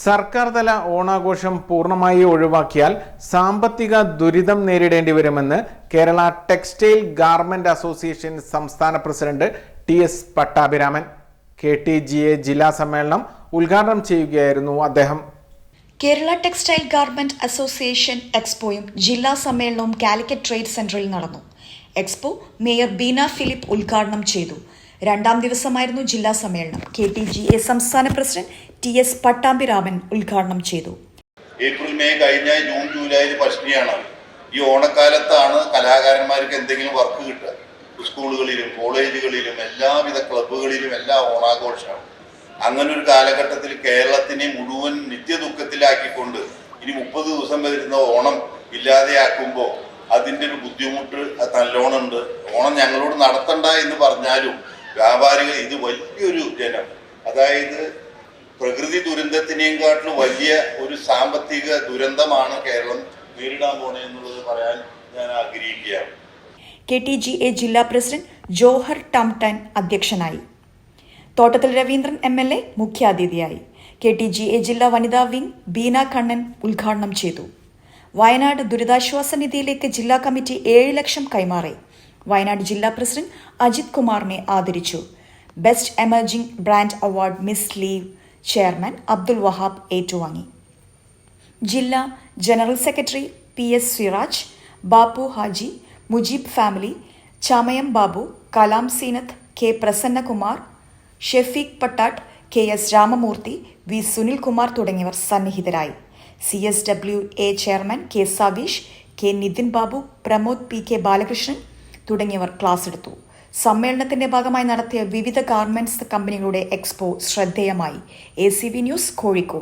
സർക്കാർ തല ഓണാഘോഷം പൂർണമായി ഒഴിവാക്കിയാൽ സാമ്പത്തിക ദുരിതം നേരിടേണ്ടി വരുമെന്ന് കേരള ടെക്സ്റ്റൈൽ ഗാർമെന്റ് അസോസിയേഷൻ സംസ്ഥാന president T S Pattabhiraman. K T G A ജില്ലാ സമ്മേളനം ഉദ്ഘാടനം ചെയ്യുകയായിരുന്നു അദ്ദേഹം. കേരള ടെക്സ്റ്റൈൽ ഗാർമെന്റ് അസോസിയേഷൻ എക്സ്പോയും ജില്ലാ സമ്മേളനവും കാലിക്കറ്റ് ട്രേഡ് സെന്ററിൽ നടന്നു. എക്സ്പോ മേയർ ബീന ഫിലിപ്പ് ഉദ്ഘാടനം ചെയ്തു. രണ്ടാം ദിവസമായിരുന്നു ജില്ലാ സമ്മേളനം. കെ ടി ജി എ സംസ്ഥാന പ്രസിഡന്റ് ടി എസ് പട്ടാമ്പിരാമൻ ഉദ്ഘാടനം ചെയ്തു. ഏപ്രിൽ മെയ് കഴിഞ്ഞ ജൂൺ ജൂലൈയിൽ പ്രശ്നിയാണ് ഈ ഓണക്കാലത്താണ് കലാകാരന്മാർക്ക് എന്തെങ്കിലും വർക്ക് കിട്ടുക. സ്കൂളുകളിലും കോളേജുകളിലും എല്ലാവിധ ക്ലബ്ബുകളിലും എല്ലാ ഓണാഘോഷമാണ് അങ്ങനെ ഒരു കാലഘട്ടത്തിൽ കേരളത്തിനെ മുഴുവൻ നിത്യദുഃഖത്തിലാക്കിക്കൊണ്ട് ഇനി മുപ്പത് ദിവസം വരുന്ന ഓണം ഇല്ലാതെയാക്കുമ്പോൾ അതിന്റെ ഒരു ബുദ്ധിമുട്ട് നല്ലോണമുണ്ട്. ഓണം ഞങ്ങളോട് നടത്തണ്ട എന്ന് പറഞ്ഞാലും വ്യാപാരികൾ ഇത് വലിയൊരു ജനം അതായത് പ്രകൃതി ദുരന്തത്തിനേക്കാട്ടിലും വലിയ ഒരു സാമ്പത്തിക ദുരന്തമാണ് കേരളം നേരിടാൻ പോണേ എന്നുള്ളത് പറയാൻ ഞാൻ ആഗ്രഹിക്കുകയാണ്. കെ ടി ജി എ ജില്ലാ പ്രസിഡന്റ് ജോഹർ ടംടൻ അധ്യക്ഷനായി. Thottathil Raveendran M L A മുഖ്യാതിഥിയായി. കെ ടി ജി എ ജില്ലാ വനിതാ വിംഗ് ബീന കണ്ണൻ ഉദ്ഘാടനം ചെയ്തു. വയനാട് ദുരിതാശ്വാസ നിധിയിലേക്ക് ജില്ലാ കമ്മിറ്റി ഏഴ് ലക്ഷം കൈമാറി. വയനാട് ജില്ലാ പ്രസിഡന്റ് അജിത് കുമാറിനെ ആദരിച്ചു. ബെസ്റ്റ് എമർജിംഗ് ബ്രാൻഡ് അവാർഡ് മിസ് ലീവ് ചെയർമാൻ അബ്ദുൽ വഹാബ് ഏറ്റുവാങ്ങി. ജില്ലാ general secretary P S Siraj Bappu Haji Mujeeb family Chamayam Babu Kalam Seenath K Prasannakumar Shefeeq Pattat K S Ramamoorthy V Sunilkumar തുടങ്ങിയവർ സന്നിഹിതരായി. C S W A chairman K Saveesh K Nithin Babu Pramod P K Balakrishnan തുടങ്ങിയവർ class എടുത്തു. സമ്മേളനത്തിന്റെ ഭാഗമായി നടത്തിയ വിവിധ garments കമ്പനികളുടെ expo ശ്രദ്ധേയമായി. A C news Kozhikode.